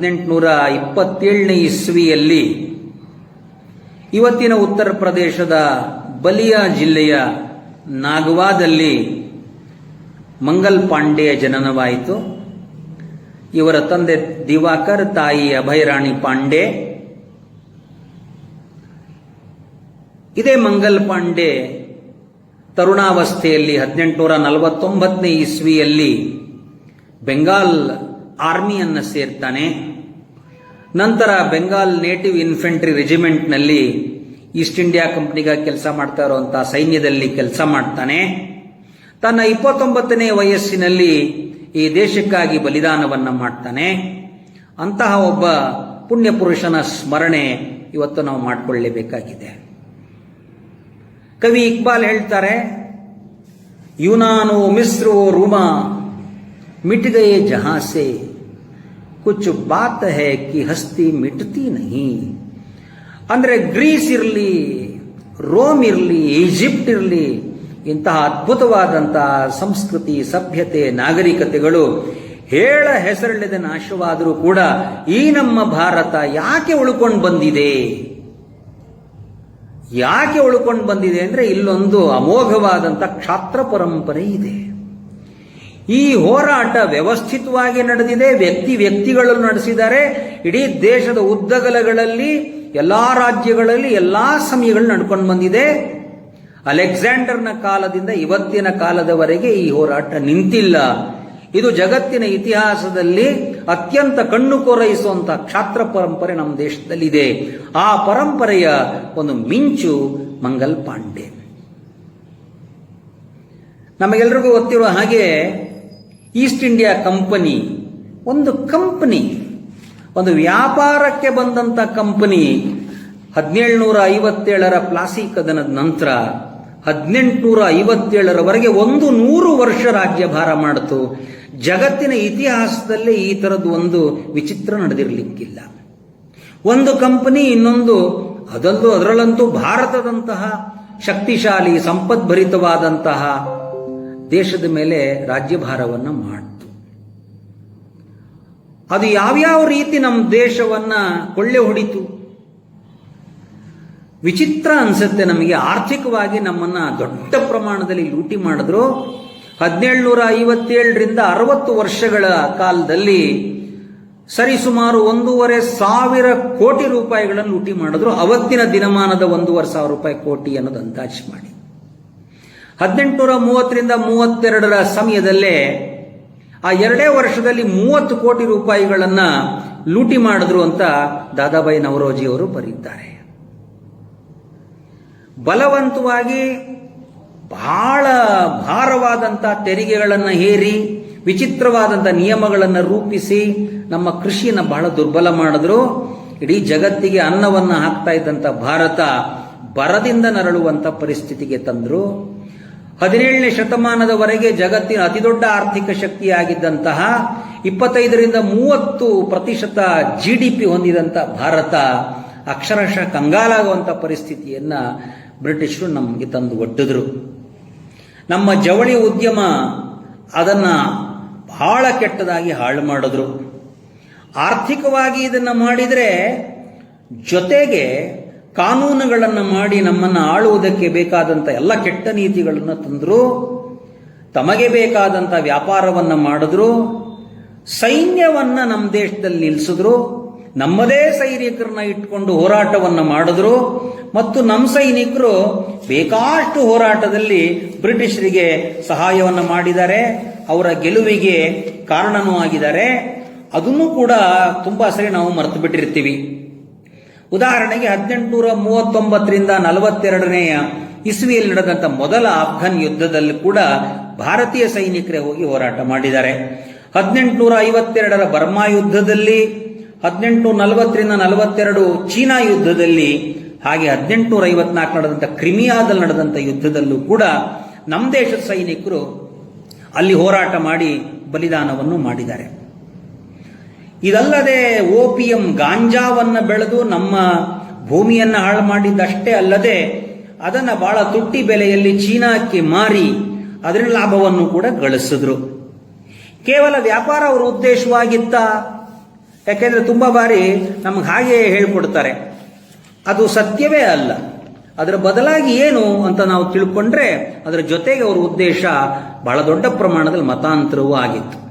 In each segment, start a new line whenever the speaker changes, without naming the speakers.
ಹದಿನೆಂಟುನೂರ ಇಪ್ಪತ್ತೇಳನೇ ಇಸ್ವಿಯಲ್ಲಿ ಇವತ್ತಿನ ಉತ್ತರ ಪ್ರದೇಶದ ಬಲಿಯಾ ಜಿಲ್ಲೆಯ ನಾಗವಾದಲ್ಲಿ ಮಂಗಲ್ ಪಾಂಡೆಯ ಜನನವಾಯಿತು. ಇವರ ತಂದೆ ದಿವಾಕರ್, ತಾಯಿ ಅಭಯರಾಣಿ ಪಾಂಡೆ. ಇದೇ ಮಂಗಲ್ ಪಾಂಡೆ ತರುಣಾವಸ್ಥೆಯಲ್ಲಿ ಹದಿನೆಂಟುನೂರ ನಲವತ್ತೊಂಬತ್ತನೇ ಇಸ್ವಿಯಲ್ಲಿ ಬೆಂಗಾಲ್ ಆರ್ಮಿಯನ್ನು ಸೇರ್ತಾನೆ. ನಂತರ ಬೆಂಗಾಲ್ ನೇಟಿವ್ ಇನ್ಫೆಂಟ್ರಿ ರೆಜಿಮೆಂಟ್ನಲ್ಲಿ ಈಸ್ಟ್ ಇಂಡಿಯಾ ಕಂಪ್ನಿಗೆ ಕೆಲಸ ಮಾಡ್ತಾ ಇರುವಂತಹ ಸೈನ್ಯದಲ್ಲಿ ಕೆಲಸ ಮಾಡ್ತಾನೆ. ತನ್ನ ಇಪ್ಪತ್ತೊಂಬತ್ತನೇ ವಯಸ್ಸಿನಲ್ಲಿ ಈ ದೇಶಕ್ಕಾಗಿ ಬಲಿದಾನವನ್ನ ಮಾಡ್ತಾನೆ. ಅಂತಹ ಒಬ್ಬ ಪುಣ್ಯ ಪುರುಷನ ಸ್ಮರಣೆ ಇವತ್ತು ನಾವು ಮಾಡಿಕೊಳ್ಳಲೇಬೇಕಾಗಿದೆ ಕವಿ ಇಕ್ಬಾಲ್ ಹೇಳ್ತಾರೆ, ಯುನಾನೋ ಮಿಸ್ರೋ ರೂಮಾ ಮಿಟ್ ಜಹಾಸೇ ಕುಚ್ ಬಾತ್ ಹೇ ಕಿ ಹಸ್ತಿ ಮಿಟ್ತಿ ನಹಿ ಅಂದರೆ ಗ್ರೀಸ್ ಇರಲಿ ರೋಮ್ ಇರಲಿ ಈಜಿಪ್ಟ್ ಇರಲಿ ಇಂತಹ ಅದ್ಭುತವಾದಂತಹ ಸಂಸ್ಕೃತಿ ಸಭ್ಯತೆ ನಾಗರಿಕತೆಗಳು ಹೇಳ ಹೆಸರಿಲ್ಲದೆ ನಾಶವಾದರೂ ಕೂಡ ಈ ನಮ್ಮ ಭಾರತ ಯಾಕೆ ಉಳ್ಕೊಂಡು ಬಂದಿದೆ? ಯಾಕೆ ಉಳ್ಕೊಂಡು ಬಂದಿದೆ ಅಂದರೆ ಇಲ್ಲೊಂದು ಅಮೋಘವಾದಂಥ ಕ್ಷಾತ್ರ ಪರಂಪರೆ ಇದೆ. ಈ ಹೋರಾಟ ವ್ಯವಸ್ಥಿತವಾಗಿ ನಡೆದಿದೆ, ವ್ಯಕ್ತಿ ವ್ಯಕ್ತಿಗಳನ್ನು ನಡೆಸಿದ್ದಾರೆ. ಇಡೀ ದೇಶದ ಉದ್ದಗಲಗಳಲ್ಲಿ, ಎಲ್ಲಾ ರಾಜ್ಯಗಳಲ್ಲಿ, ಎಲ್ಲಾ ಸಮಯಗಳು ನಡ್ಕೊಂಡು ಬಂದಿದೆ. ಅಲೆಕ್ಸಾಂಡರ್ನ ಕಾಲದಿಂದ ಇವತ್ತಿನ ಕಾಲದವರೆಗೆ ಈ ಹೋರಾಟ ನಿಂತಿಲ್ಲ. ಇದು ಜಗತ್ತಿನ ಇತಿಹಾಸದಲ್ಲಿ ಅತ್ಯಂತ ಕಣ್ಣು ಕೊರೈಸುವಂತಹ ಕ್ಷಾತ್ರ ಪರಂಪರೆ ನಮ್ಮ ದೇಶದಲ್ಲಿದೆ. ಆ ಪರಂಪರೆಯ ಒಂದು ಮಿಂಚು ಮಂಗಲ್ ಪಾಂಡೆ. ನಮಗೆಲ್ರಿಗೂ ಗೊತ್ತಿರುವ ಹಾಗೆ ಈಸ್ಟ್ ಇಂಡಿಯಾ ಕಂಪನಿ, ಒಂದು ಕಂಪನಿ, ಒಂದು ವ್ಯಾಪಾರಕ್ಕೆ ಬಂದಂತ ಕಂಪನಿ ಹದಿನೇಳುನೂರ ಐವತ್ತೇಳರ ಪ್ಲಾಸಿ ಕದನದ ನಂತರ ಹದಿನೆಂಟುನೂರ ಐವತ್ತೇಳರವರೆಗೆ ಒಂದು ನೂರು ವರ್ಷ ರಾಜ್ಯಭಾರ ಮಾಡಿತು. ಜಗತ್ತಿನ ಇತಿಹಾಸದಲ್ಲೇ ಈ ಥರದ್ದು ಒಂದು ವಿಚಿತ್ರ ನಡೆದಿರಲಿಕ್ಕಿಲ್ಲ. ಒಂದು ಕಂಪನಿ ಇನ್ನೊಂದು ಅದಂತೂ ಅದರಲ್ಲಂತೂ ಭಾರತದಂತಹ ಶಕ್ತಿಶಾಲಿ, ಸಂಪದ್ಭರಿತವಾದಂತಹ ದೇಶದ ಮೇಲೆ ರಾಜ್ಯಭಾರವನ್ನು ಮಾಡ್ತು. ಅದು ಯಾವ್ಯಾವ ರೀತಿ ನಮ್ಮ ದೇಶವನ್ನ ಕೊಳ್ಳೆ ಹೊಡಿತು? ವಿಚಿತ್ರ ಅನ್ಸುತ್ತೆ ನಮಗೆ. ಆರ್ಥಿಕವಾಗಿ ನಮ್ಮನ್ನ ದೊಡ್ಡ ಪ್ರಮಾಣದಲ್ಲಿ ಲೂಟಿ ಮಾಡಿದ್ರು. ಹದಿನೇಳುನೂರ ಐವತ್ತೇಳರಿಂದ ಅರವತ್ತು ವರ್ಷಗಳ ಕಾಲದಲ್ಲಿ ಸರಿಸುಮಾರು ಒಂದೂವರೆ ಸಾವಿರ ಕೋಟಿ ರೂಪಾಯಿಗಳನ್ನು ಲೂಟಿ ಮಾಡಿದ್ರು. ಅವತ್ತಿನ ದಿನಮಾನದ ಒಂದೂವರೆ ಸಾವಿರ ರೂಪಾಯಿ ಕೋಟಿ ಅನ್ನೋದು ಅಂದಾಜು ಮಾಡಿ. ಹದಿನೆಂಟುನೂರ ಮೂವತ್ತರಿಂದ ಮೂವತ್ತೆರಡರ ಸಮಯದಲ್ಲೇ ಆ ಎರಡೇ ವರ್ಷದಲ್ಲಿ ಮೂವತ್ತು ಕೋಟಿ ರೂಪಾಯಿಗಳನ್ನು ಲೂಟಿ ಮಾಡಿದ್ರು ಅಂತ ದಾದಾಬಾಯಿ ನವರೋಜಿ ಅವರು ಬರೀತಾರೆ. ಬಲವಂತವಾಗಿ ಬಹಳ ಭಾರವಾದಂಥ ತೆರಿಗೆಗಳನ್ನು ಹೇರಿ ವಿಚಿತ್ರವಾದಂಥ ನಿಯಮಗಳನ್ನು ರೂಪಿಸಿ ನಮ್ಮ ಕೃಷಿಯನ್ನು ಬಹಳ ದುರ್ಬಲ ಮಾಡಿದ್ರು. ಇಡೀ ಜಗತ್ತಿಗೆ ಅನ್ನವನ್ನು ಹಾಕ್ತಾ ಇದ್ದಂಥ ಭಾರತ ಬರದಿಂದ ನರಳುವಂಥ ಪರಿಸ್ಥಿತಿಗೆ ತಂದರು. ಹದಿನೇಳನೇ ಶತಮಾನದವರೆಗೆ ಜಗತ್ತಿನ ಅತಿದೊಡ್ಡ ಆರ್ಥಿಕ ಶಕ್ತಿಯಾಗಿದ್ದಂತಹ ಇಪ್ಪತ್ತೈದರಿಂದ ಮೂವತ್ತು ಪ್ರತಿಶತ ಜಿ ಡಿ ಪಿ ಹೊಂದಿದಂಥ ಭಾರತ ಅಕ್ಷರಶಃ ಕಂಗಾಲಾಗುವಂಥ ಪರಿಸ್ಥಿತಿಯನ್ನು ಬ್ರಿಟಿಷರು ನಮಗೆ ತಂದು ಒಡ್ಡಿದ್ರು. ನಮ್ಮ ಜವಳಿ ಉದ್ಯಮ ಅದನ್ನು ಬಹಳ ಕೆಟ್ಟದಾಗಿ ಹಾಳು ಮಾಡಿದ್ರು. ಆರ್ಥಿಕವಾಗಿ ಇದನ್ನು ಮಾಡಿದರೆ ಜೊತೆಗೆ ಕಾನೂನುಗಳನ್ನು ಮಾಡಿ ನಮ್ಮನ್ನು ಆಳುವುದಕ್ಕೆ ಬೇಕಾದಂಥ ಎಲ್ಲ ಕೆಟ್ಟ ನೀತಿಗಳನ್ನು ತಂದರು, ತಮಗೆ ಬೇಕಾದಂಥ ವ್ಯಾಪಾರವನ್ನು ಮಾಡಿದ್ರು, ಸೈನ್ಯವನ್ನು ನಮ್ಮ ದೇಶದಲ್ಲಿ ನಿಲ್ಲಿಸಿದ್ರು ನಮ್ಮದೇ ಸೈನಿಕರನ್ನ ಇಟ್ಕೊಂಡು ಹೋರಾಟವನ್ನು ಮಾಡಿದ್ರು, ಮತ್ತು ನಮ್ಮ ಸೈನಿಕರು ಬೇಕಾಷ್ಟು ಹೋರಾಟದಲ್ಲಿ ಬ್ರಿಟಿಷರಿಗೆ ಸಹಾಯವನ್ನು ಮಾಡಿದ್ದಾರೆ, ಅವರ ಗೆಲುವಿಗೆ ಕಾರಣನೂ ಆಗಿದ್ದಾರೆ. ಅದನ್ನು ಕೂಡ ತುಂಬ ಸರಿ ನಾವು ಮರೆತು ಬಿಟ್ಟಿರ್ತೀವಿ. ಉದಾಹರಣೆಗೆ ಹದಿನೆಂಟುನೂರ ಮೂವತ್ತೊಂಬತ್ತರಿಂದ ನಲವತ್ತೆರಡನೆಯ ಇಸ್ವಿಯಲ್ಲಿ ನಡೆದಂತ ಮೊದಲ ಆಫ್ಘನ್ ಯುದ್ಧದಲ್ಲಿ ಕೂಡ ಭಾರತೀಯ ಸೈನಿಕರೇ ಹೋಗಿ ಹೋರಾಟ ಮಾಡಿದ್ದಾರೆ. ಹದಿನೆಂಟುನೂರ ಐವತ್ತೆರಡರ ಬರ್ಮಾ ಯುದ್ಧದಲ್ಲಿ ಹದಿನೆಂಟು ನಲವತ್ತರಿಂದ ನಲವತ್ತೆರಡು ಚೀನಾ ಯುದ್ಧದಲ್ಲಿ, ಹಾಗೆ ಹದಿನೆಂಟುನೂರ ಐವತ್ನಾಲ್ಕು ನಡೆದಂಥ ಕ್ರಿಮಿಯಾದಲ್ಲಿ ನಡೆದಂಥ ಯುದ್ಧದಲ್ಲೂ ಕೂಡ ನಮ್ಮ ದೇಶದ ಸೈನಿಕರು ಅಲ್ಲಿ ಹೋರಾಟ ಮಾಡಿ ಬಲಿದಾನವನ್ನು ಮಾಡಿದ್ದಾರೆ. ಇದಲ್ಲದೆ ಓಪಿಯಂ ಗಾಂಜಾವನ್ನ ಬೆಳೆದು ನಮ್ಮ ಭೂಮಿಯನ್ನು ಹಾಳು ಮಾಡಿದ್ದಷ್ಟೇ ಅಲ್ಲದೆ ಅದನ್ನ ಬಹಳ ತುಟ್ಟಿ ಬೆಲೆಯಲ್ಲಿ ಚೀನಾಕ್ಕೆ ಮಾರಿ ಅದರ ಲಾಭವನ್ನು ಕೂಡ ಗಳಿಸಿದ್ರು. ಕೇವಲ ವ್ಯಾಪಾರ ಅವರ ಉದ್ದೇಶವಾಗಿತ್ತ, ಯಾಕೆಂದ್ರೆ ತುಂಬಾ ಬಾರಿ ನಮ್ಗೆ ಹಾಗೆ ಹೇಳ್ಕೊಡ್ತಾರೆ. ಅದು ಸತ್ಯವೇ ಅಲ್ಲ. ಅದರ ಬದಲಾಗಿ ಏನು ಅಂತ ನಾವು ತಿಳ್ಕೊಂಡ್ರೆ ಅದರ ಜೊತೆಗೆ ಅವರ ಉದ್ದೇಶ ಬಹಳ ದೊಡ್ಡ ಪ್ರಮಾಣದಲ್ಲಿ ಮತಾಂತರವೂ ಆಗಿತ್ತು.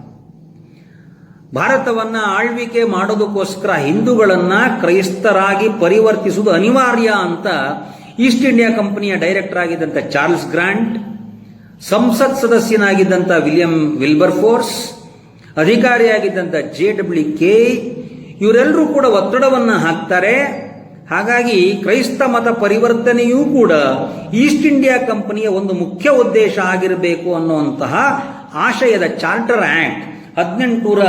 ಭಾರತವನ್ನ ಆಳ್ವಿಕೆ ಮಾಡೋದಕ್ಕೋಸ್ಕರ ಹಿಂದೂಗಳನ್ನ ಕ್ರೈಸ್ತರಾಗಿ ಪರಿವರ್ತಿಸುವುದು ಅನಿವಾರ್ಯ ಅಂತ ಈಸ್ಟ್ ಇಂಡಿಯಾ ಕಂಪನಿಯ ಡೈರೆಕ್ಟರ್ ಆಗಿದ್ದಂಥ ಚಾರ್ಲ್ಸ್ ಗ್ರಾಂಟ್, ಸಂಸತ್ ಸದಸ್ಯನಾಗಿದ್ದಂಥ ವಿಲಿಯಂ ವಿಲ್ಬರ್ ಫೋರ್ಸ್ ಅಧಿಕಾರಿಯಾಗಿದ್ದಂಥ ಜೆ ಡಬ್ಲ್ಯೂ ಕೆ, ಇವರೆಲ್ಲರೂ ಕೂಡ ಒತ್ತಡವನ್ನ ಹಾಕ್ತಾರೆ. ಹಾಗಾಗಿ ಕ್ರೈಸ್ತ ಮತ ಪರಿವರ್ತನೆಯೂ ಕೂಡ ಈಸ್ಟ್ ಇಂಡಿಯಾ ಕಂಪನಿಯ ಒಂದು ಮುಖ್ಯ ಉದ್ದೇಶ ಆಗಿರಬೇಕು ಅನ್ನುವಂತಹ ಆಶಯದ ಚಾರ್ಟರ್ ಆಕ್ಟ್ ಹದಿನೆಂಟುನೂರ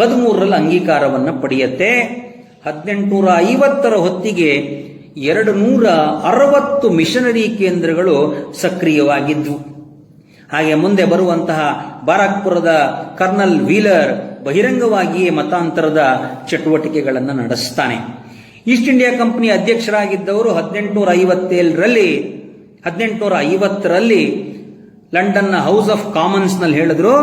ಹದಿಮೂರರಲ್ಲಿ ಅಂಗೀಕಾರವನ್ನು ಪಡೆಯುತ್ತೆ. ಹದಿನೆಂಟುನೂರ ಐವತ್ತರ ಹೊತ್ತಿಗೆ ಎರಡು ನೂರ ಅರವತ್ತು ಮಿಷನರಿ ಕೇಂದ್ರಗಳು ಸಕ್ರಿಯವಾಗಿದ್ವು. ಹಾಗೆ ಮುಂದೆ ಬರುವಂತಹ ಬಾರಾಕ್ಪುರದ ಕರ್ನಲ್ ವೀಲರ್ ಬಹಿರಂಗವಾಗಿಯೇ ಮತಾಂತರದ ಚಟುವಟಿಕೆಗಳನ್ನು ನಡೆಸ್ತಾನೆ. ಈಸ್ಟ್ ಇಂಡಿಯಾ ಕಂಪನಿ ಅಧ್ಯಕ್ಷರಾಗಿದ್ದವರು ಹದಿನೆಂಟುನೂರ ಐವತ್ತೇಳರಲ್ಲಿ ಹದಿನೆಂಟುನೂರ ಐವತ್ತರಲ್ಲಿ ಲಂಡನ್ನ ಹೌಸ್ ಆಫ್ ಕಾಮನ್ಸ್ನಲ್ಲಿ ಹೇಳಿದ್ರು.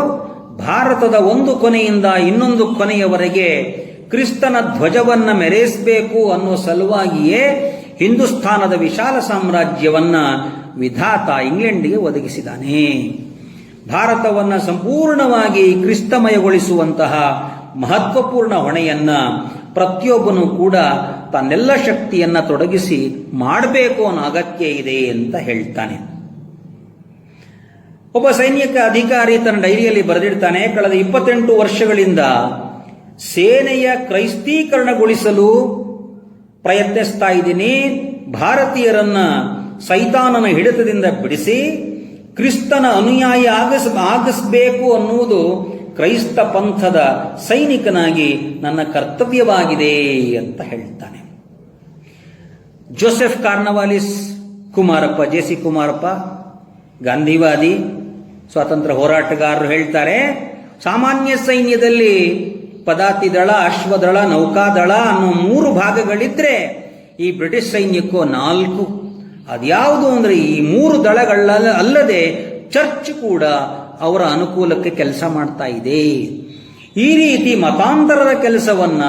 ಭಾರತದ ಒಂದು ಕೊನೆಯಿಂದ ಇನ್ನೊಂದು ಕೊನೆಯವರೆಗೆ ಕ್ರಿಸ್ತನ ಧ್ವಜವನ್ನ ಮೆರೆಸಬೇಕು ಅನ್ನೋ ಸಲುವಾಗಿಯೇ ಹಿಂದೂಸ್ಥಾನದ ವಿಶಾಲ ಸಾಮ್ರಾಜ್ಯವನ್ನ ವಿಧಾತ ಇಂಗ್ಲೆಂಡ್ಗೆ ಒದಗಿಸಿದಾನೆ. ಭಾರತವನ್ನ ಸಂಪೂರ್ಣವಾಗಿ ಕ್ರಿಸ್ತಮಯಗೊಳಿಸುವಂತಹ ಮಹತ್ವಪೂರ್ಣ ಹೊಣೆಯನ್ನ ಪ್ರತಿಯೊಬ್ಬನು ಕೂಡ ತನ್ನೆಲ್ಲ ಶಕ್ತಿಯನ್ನ ತೊಡಗಿಸಿ ಮಾಡಬೇಕು ಅನ್ನೋ ಅಗತ್ಯ ಇದೆ ಅಂತ ಹೇಳ್ತಾನೆ. ಒಬ್ಬ ಸೈನಿಕ ಅಧಿಕಾರಿ ತನ್ನ ಡೈರಿಯಲ್ಲಿ ಬರೆದಿಡ್ತಾನೆ, ಕಳೆದ ಇಪ್ಪತ್ತೆಂಟು ವರ್ಷಗಳಿಂದ ಸೇನೆಯ ಕ್ರೈಸ್ತೀಕರಣಗೊಳಿಸಲು ಪ್ರಯತ್ನಿಸ್ತಾ ಇದ್ದೀನಿ. ಭಾರತೀಯರನ್ನ ಸೈತಾನನ ಹಿಡಿತದಿಂದ ಬಿಡಿಸಿ, ಕ್ರಿಸ್ತನ ಅನುಯಾಯಿ ಆಗಸ್, ಆಗಿಸಬೇಕು ಅನ್ನುವುದು ಕ್ರೈಸ್ತ ಪಂಥದ ಸೈನಿಕನಾಗಿ ನನ್ನ ಕರ್ತವ್ಯವಾಗಿದೆ ಅಂತ ಹೇಳ್ತಾನೆ. Joseph Cornwallis Kumarappa, J C Kumarappa, ಗಾಂಧಿವಾದಿ ಸ್ವಾತಂತ್ರ್ಯ ಹೋರಾಟಗಾರರು ಹೇಳ್ತಾರೆ, ಸಾಮಾನ್ಯ ಸೈನ್ಯದಲ್ಲಿ ಪದಾತಿ ದಳ ಅಶ್ವದಳ, ನೌಕಾದಳ ಅನ್ನೋ ಮೂರು ಭಾಗಗಳಿದ್ರೆ ಈ ಬ್ರಿಟಿಷ್ ಸೈನ್ಯಕ್ಕೂ ನಾಲ್ಕು. ಅದ್ಯಾವುದು ಅಂದ್ರೆ ಈ ಮೂರು ದಳಗಳ ಅಲ್ಲದೆ ಚರ್ಚ್ ಕೂಡ ಅವರ ಅನುಕೂಲಕ್ಕೆ ಕೆಲಸ ಮಾಡ್ತಾ ಇದೆ. ಈ ರೀತಿ ಮತಾಂತರದ ಕೆಲಸವನ್ನ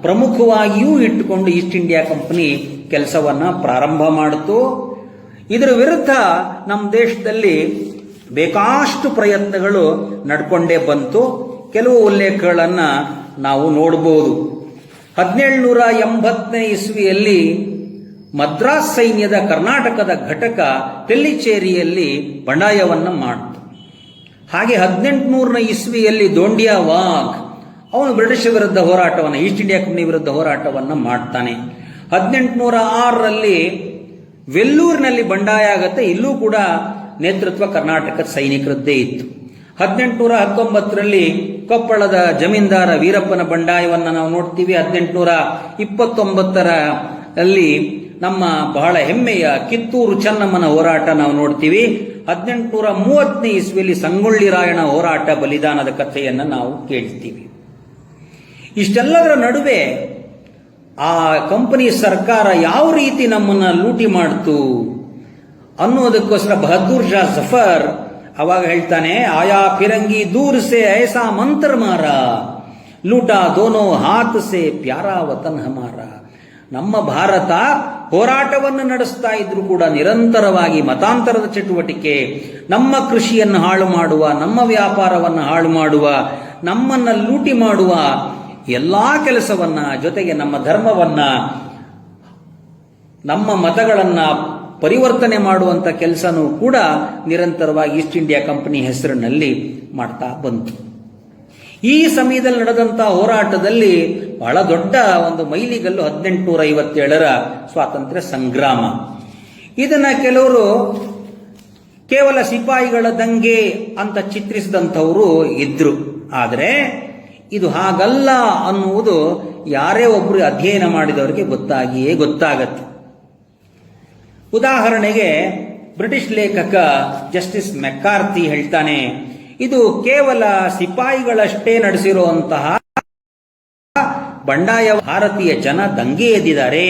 ಪ್ರಮುಖವಾಗಿಯೂ ಇಟ್ಟುಕೊಂಡು ಈಸ್ಟ್ ಇಂಡಿಯಾ ಕಂಪನಿ ಕೆಲಸವನ್ನ ಪ್ರಾರಂಭ ಮಾಡಿತು. ಇದರ ವಿರುದ್ಧ ನಮ್ಮ ದೇಶದಲ್ಲಿ ಬೇಕಾಷ್ಟು ಪ್ರಯತ್ನಗಳು ನಡ್ಕೊಂಡೇ ಬಂತು. ಕೆಲವು ಉಲ್ಲೇಖಗಳನ್ನು ನಾವು ನೋಡಬಹುದು ಹದಿನೇಳುನೂರ ಎಂಬತ್ತನೇ ಇಸ್ವಿಯಲ್ಲಿ ಮದ್ರಾಸ್ ಸೈನ್ಯದ ಕರ್ನಾಟಕದ ಘಟಕ ತೆಲ್ಲಿಚೇರಿಯಲ್ಲಿ ಬಂಡಾಯವನ್ನು ಮಾಡಿತು. ಹಾಗೆ ಹದಿನೆಂಟುನೂರನ ಇಸ್ವಿಯಲ್ಲಿ ದೋಂಡಿಯಾ ವಾಘ್, ಅವನು ಬ್ರಿಟಿಷ್ ವಿರುದ್ಧ ಹೋರಾಟವನ್ನು, ಈಸ್ಟ್ ಇಂಡಿಯಾ ಕಂಪನಿ ವಿರುದ್ಧ ಹೋರಾಟವನ್ನು ಮಾಡ್ತಾನೆ. ಹದಿನೆಂಟುನೂರ ಆರರಲ್ಲಿ ವೆಲ್ಲೂರಿನಲ್ಲಿ ಬಂಡಾಯ ಆಗುತ್ತೆ, ಇಲ್ಲೂ ಕೂಡ ನೇತೃತ್ವ ಕರ್ನಾಟಕದ ಸೈನಿಕರದ್ದೇ ಇತ್ತು. ಹದಿನೆಂಟುನೂರ ಹತ್ತೊಂಬತ್ತರಲ್ಲಿ ಕೊಪ್ಪಳದ ಜಮೀನ್ದಾರ ವೀರಪ್ಪನ ಬಂಡಾಯವನ್ನು ನಾವು ನೋಡ್ತೀವಿ. ಹದಿನೆಂಟುನೂರ ಇಪ್ಪತ್ತೊಂಬತ್ತರ ಅಲ್ಲಿ ನಮ್ಮ ಬಹಳ ಹೆಮ್ಮೆಯ ಕಿತ್ತೂರು ಚೆನ್ನಮ್ಮನ ಹೋರಾಟ ನಾವು ನೋಡ್ತೀವಿ. ಹದಿನೆಂಟುನೂರ ಮೂವತ್ತನೇ ಇಸ್ವಿಯಲ್ಲಿ ಸಂಗೊಳ್ಳಿ ರಾಯಣ ಹೋರಾಟ ಬಲಿದಾನದ ಕಥೆಯನ್ನು ನಾವು ಕೇಳ್ತೀವಿ. ಇಷ್ಟೆಲ್ಲದರ ನಡುವೆ ಆ ಕಂಪನಿ ಸರ್ಕಾರ ಯಾವ ರೀತಿ ನಮ್ಮನ್ನು ಲೂಟಿ ಮಾಡ್ತು? ಅನ್ನೋದಕ್ಕೋಸ್ಕರ ಬಹದ್ದೂರ್ ಶಾ ಜಫರ್ ಅವಾಗ ಹೇಳ್ತಾನೆ, ಆಯಾ ಫಿರಂಗಿ ದೂರ್ ಸೆ ಐಸಾ ಮಂತ್ರ ಮಾರ, ಲೂಟಾ ದೋನೋ ಹಾತ್ ಸೆ ಪ್ಯಾರಾ ವತನ್ ಹಮಾರ ನಮ್ಮ ಭಾರತ ಹೋರಾಟವನ್ನು ನಡೆಸ್ತಾ ಇದ್ರು ಕೂಡ ನಿರಂತರವಾಗಿ ಮತಾಂತರದ ಚಟುವಟಿಕೆ, ನಮ್ಮ ಕೃಷಿಯನ್ನು ಹಾಳು ಮಾಡುವ, ನಮ್ಮ ವ್ಯಾಪಾರವನ್ನು ಹಾಳು ಮಾಡುವ, ನಮ್ಮನ್ನ ಲೂಟಿ ಮಾಡುವ ಎಲ್ಲಾ ಕೆಲಸವನ್ನ ಜೊತೆಗೆ ನಮ್ಮ ಧರ್ಮವನ್ನ, ನಮ್ಮ ಮತಗಳನ್ನ ಪರಿವರ್ತನೆ ಮಾಡುವಂಥ ಕೆಲಸನೂ ಕೂಡ ನಿರಂತರವಾಗಿ ಈಸ್ಟ್ ಇಂಡಿಯಾ ಕಂಪನಿ ಹೆಸರಿನಲ್ಲಿ ಮಾಡ್ತಾ ಬಂತು. ಈ ಸಮಯದಲ್ಲಿ ನಡೆದಂಥ ಹೋರಾಟದಲ್ಲಿ ಬಹಳ ದೊಡ್ಡ ಒಂದು ಮೈಲಿಗಲ್ಲು ಹದಿನೆಂಟುನೂರ ಐವತ್ತೇಳರ ಸ್ವಾತಂತ್ರ್ಯ ಸಂಗ್ರಾಮ. ಇದನ್ನ ಕೆಲವರು ಕೇವಲ ಸಿಪಾಯಿಗಳ ದಂಗೆ ಅಂತ ಚಿತ್ರಿಸಿದಂಥವರು ಇದ್ರು. ಆದರೆ ಇದು ಹಾಗಲ್ಲ ಅನ್ನುವುದು ಯಾರೇ ಒಬ್ಬರು ಅಧ್ಯಯನ ಮಾಡಿದವರಿಗೆ ಗೊತ್ತಾಗಿಯೇ ಗೊತ್ತಾಗತ್ತೆ. ಉದಾಹರಣೆಗೆ ಬ್ರಿಟಿಷ್ ಲೇಖಕ ಜಸ್ಟಿಸ್ ಮೆಕ್ಕಾರ್ತಿ ಹೇಳ್ತಾನೆ, ಇದು ಕೇವಲ ಸಿಪಾಯಿಗಳಷ್ಟೇ ನಡೆಸಿರುವಂತಹ ಬಂಡಾಯ ಭಾರತೀಯ ಜನ ದಂಗೆ ಎದ್ದಿದ್ದಾರೆ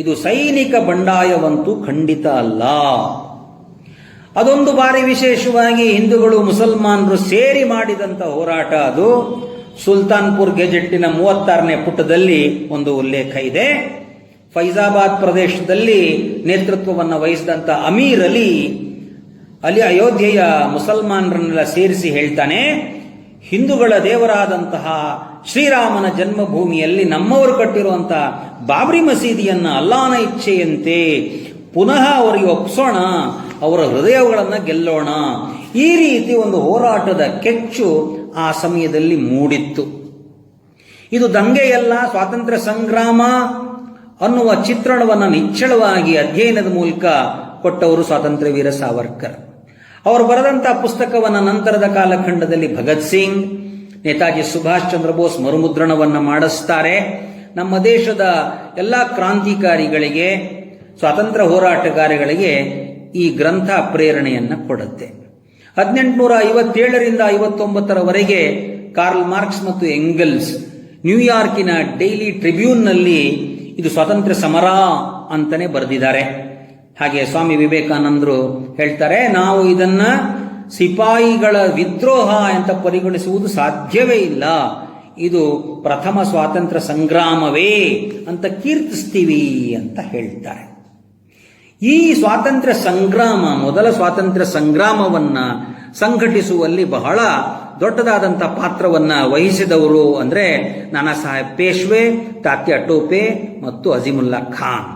ಇದು ಸೈನಿಕ ಬಂಡಾಯವಂತೂ ಖಂಡಿತ ಅಲ್ಲ. ಅದೊಂದು ಬಾರಿ ವಿಶೇಷವಾಗಿ ಹಿಂದೂಗಳು ಮುಸಲ್ಮಾನರು ಸೇರಿ ಮಾಡಿದಂತ ಹೋರಾಟ ಅದು. ಸುಲ್ತಾನ್ಪುರ್ ಗೆಜೆಟ್ಟಿನ ಮೂವತ್ತಾರನೇ ಪುಟದಲ್ಲಿ ಒಂದು ಉಲ್ಲೇಖ ಇದೆ. ಫೈಜಾಬಾದ್ ಪ್ರದೇಶದಲ್ಲಿ ನೇತೃತ್ವವನ್ನು ವಹಿಸಿದಂತ ಅಮೀರ್ ಅಲಿ, ಅಲ್ಲಿ ಅಯೋಧ್ಯೆಯ ಮುಸಲ್ಮಾನರನ್ನೆಲ್ಲ ಸೇರಿಸಿ ಹೇಳ್ತಾನೆ, ಹಿಂದೂಗಳ ದೇವರಾದಂತಹ ಶ್ರೀರಾಮನ ಜನ್ಮಭೂಮಿಯಲ್ಲಿ ನಮ್ಮವರು ಕಟ್ಟಿರುವಂತಹ ಬಾಬ್ರಿ ಮಸೀದಿಯನ್ನ ಅಲ್ಲಾನ ಇಚ್ಛೆಯಂತೆ ಪುನಃ ಅವರಿಗೆ ಒಪ್ಸೋಣ, ಅವರ ಹೃದಯಗಳನ್ನು ಗೆಲ್ಲೋಣ. ಈ ರೀತಿ ಒಂದು ಹೋರಾಟದ ಕೆಚ್ಚು ಆ ಸಮಯದಲ್ಲಿ ಮೂಡಿತ್ತು. ಇದು ದಂಗೆಯಲ್ಲ, ಸ್ವಾತಂತ್ರ್ಯ ಸಂಗ್ರಾಮ ಅನ್ನುವ ಚಿತ್ರಣವನ್ನು ನಿಚ್ಚಳವಾಗಿ ಅಧ್ಯಯನದ ಮೂಲಕ ಕೊಟ್ಟವರು ಸ್ವಾತಂತ್ರ್ಯ ವೀರ ಸಾವರ್ಕರ್. ಅವರು ಬರೆದಂತಹ ಪುಸ್ತಕವನ್ನು ನಂತರದ ಕಾಲಖಂಡದಲ್ಲಿ ಭಗತ್ ಸಿಂಗ್, ನೇತಾಜಿ ಸುಭಾಷ್ ಚಂದ್ರ ಬೋಸ್ ಮರುಮುದ್ರಣವನ್ನು ಮಾಡಿಸ್ತಾರೆ. ನಮ್ಮ ದೇಶದ ಎಲ್ಲ ಕ್ರಾಂತಿಕಾರಿಗಳಿಗೆ, ಸ್ವಾತಂತ್ರ್ಯ ಹೋರಾಟಗಾರಗಳಿಗೆ ಈ ಗ್ರಂಥ ಪ್ರೇರಣೆಯನ್ನು ಕೊಡುತ್ತೆ. ಹದಿನೆಂಟುನೂರ ಐವತ್ತೇಳರಿಂದ ಐವತ್ತೊಂಬತ್ತರವರೆಗೆ ಕಾರ್ಲ್ ಮಾರ್ಕ್ಸ್ ಮತ್ತು ಎಂಗಲ್ಸ್ ನ್ಯೂಯಾರ್ಕಿನ ಡೈಲಿ ಟ್ರಿಬ್ಯೂನ್ನಲ್ಲಿ ಇದು ಸ್ವಾತಂತ್ರ್ಯ ಸಮರ ಅಂತಾನೆ ಬರೆದಿದ್ದಾರೆ. ಹಾಗೆ ಸ್ವಾಮಿ ವಿವೇಕಾನಂದರು ಹೇಳ್ತಾರೆ, ನಾವು ಇದನ್ನ ಸಿಪಾಯಿಗಳ ವಿದ್ರೋಹ ಅಂತ ಪರಿಗಣಿಸುವುದು ಸಾಧ್ಯವೇ ಇಲ್ಲ. ಇದು ಪ್ರಥಮ ಸ್ವಾತಂತ್ರ್ಯ ಸಂಗ್ರಾಮವೇ ಅಂತ ಕೀರ್ತಿಸ್ತೀವಿ ಅಂತ ಹೇಳ್ತಾರೆ. ಈ ಸ್ವಾತಂತ್ರ್ಯ ಸಂಗ್ರಾಮ, ಮೊದಲ ಸ್ವಾತಂತ್ರ್ಯ ಸಂಗ್ರಾಮವನ್ನ ಸಂಘಟಿಸುವಲ್ಲಿ ಬಹಳ ದೊಡ್ಡದಾದಂಥ ಪಾತ್ರವನ್ನು ವಹಿಸಿದವರು ಅಂದರೆ ನಾನಾ ಸಾಹೇಬ್ ಪೇಶ್ವೆ, ತಾತ್ಯ ಟೋಪೆ ಮತ್ತು ಅಜಿಮುಲ್ಲಾ ಖಾನ್.